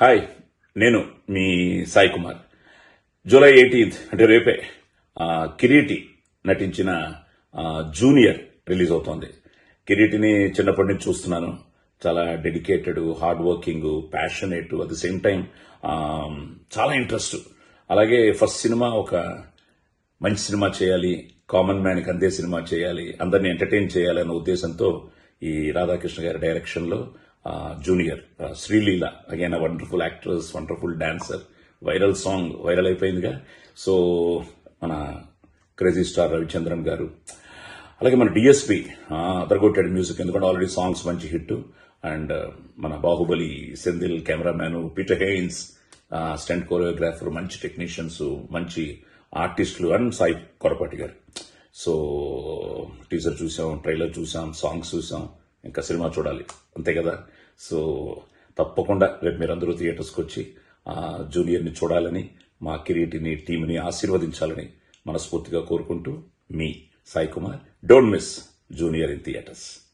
Hi నేను మీ Sai Kumar. July eighteenth అంటే రేపే కిరీటి నటించిన జూనియర్ రిలీజ్ అవుతోంది. కిరీటిని చిన్నప్పటి నుంచి చూస్తున్నాను. చాలా dedicated hard working passionate at the same time చాలా ఇంట్రెస్ట్. అలాగే ఫస్ట్ సినిమా ఒక మంచి సినిమా చేయాలి కామన్ మ్యాన్కి అందే సినిమా చేయాలి అందరిని ఎంటర్టైన్ చేయాలి అన్న ఉద్దేశంతో ఈ రాధాకృష్ణ గారి డైరెక్షన్లో junior Sreeleela. Again wonderful actress wonderful dancer viral song viral అయిపోయిందిగా. సో మన క్రేజీ స్టార్ రవిచంద్రన్ గారు. అలాగే మన డిఎస్పి అదరగొట్టాడు మ్యూజిక్ ఎందుకంటే ఆల్రెడీ సాంగ్స్ మంచి హిట్. అండ్ uh, మన Baahubali Senthil cameraman Peter Hein stunt choreographer మంచి టెక్నీషియన్స్ మంచి ఆర్టిస్టులు and Sai Korrapati garu. So teaser చూసాం ట్రైలర్ చూసాం సాంగ్స్ చూసాం. ఇంకా సినిమా చూడాలి. అంతే కదా? సో తప్పకుండా రేపు మీరందరూ థియేటర్స్కి వచ్చి ఆ జూనియర్ని చూడాలని మా కిరీటిని టీంని ఆశీర్వదించాలని మనస్ఫూర్తిగా కోరుకుంటూ మీ Sai Kumar don't miss junior in theatres.